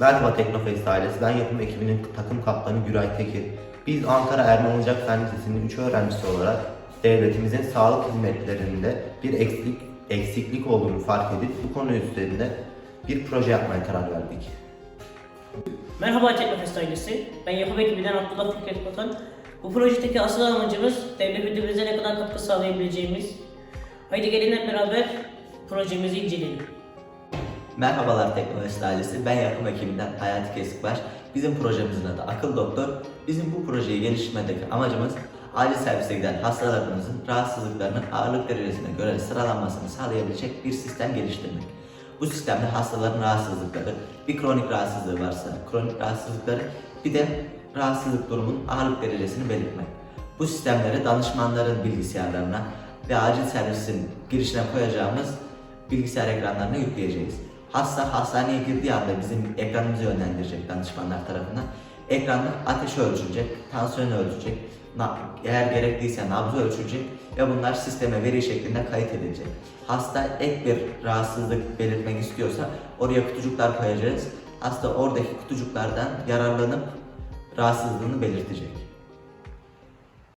Merhaba Teknofest ailesi, ben yapım ekibinin takım kaptanı Güray Tekir. Biz Ankara Erman Ocak Fen Lisesi'nin 3 öğrencisi olarak devletimizin sağlık hizmetlerinde bir eksiklik, eksiklik olduğunu fark edip bu konu üzerinde bir proje yapmaya karar verdik. Merhaba Teknofest ailesi. Ben yapım ekibinden Abdullah Fikret Batan. Bu projedeki asıl amacımız devletimize ne kadar katkı sağlayabileceğimiz. Haydi gelin hep beraber projemizi inceleyelim. Merhabalar Teknolojisi ailesi, ben yapım ekibinden Hayati Kesikbaş. Bizim projemizin adı Akıl Doktor. Bizim bu projeyi geliştirmedeki amacımız acil servise giden hastalarımızın rahatsızlıklarının ağırlık derecesine göre sıralanmasını sağlayabilecek bir sistem geliştirmek. Bu sistemde hastaların rahatsızlıkları, bir kronik rahatsızlığı varsa kronik rahatsızlıkları, bir de rahatsızlık durumunun ağırlık derecesini belirtmek. Bu sistemleri danışmanların bilgisayarlarına ve acil servisin girişine koyacağımız bilgisayar ekranlarına yükleyeceğiz. Hasta hastaneye girdiği anda bizim ekranımızı yönlendirecek danışmanlar tarafından. Ekranda ateşi ölçülecek, tansiyonu ölçecek, eğer gerekliyse nabzı ölçülecek ve bunlar sisteme veri şeklinde kayıt edilecek. Hasta ek bir rahatsızlık belirtmek istiyorsa oraya kutucuklar koyacağız. Hasta oradaki kutucuklardan yararlanıp rahatsızlığını belirtecek.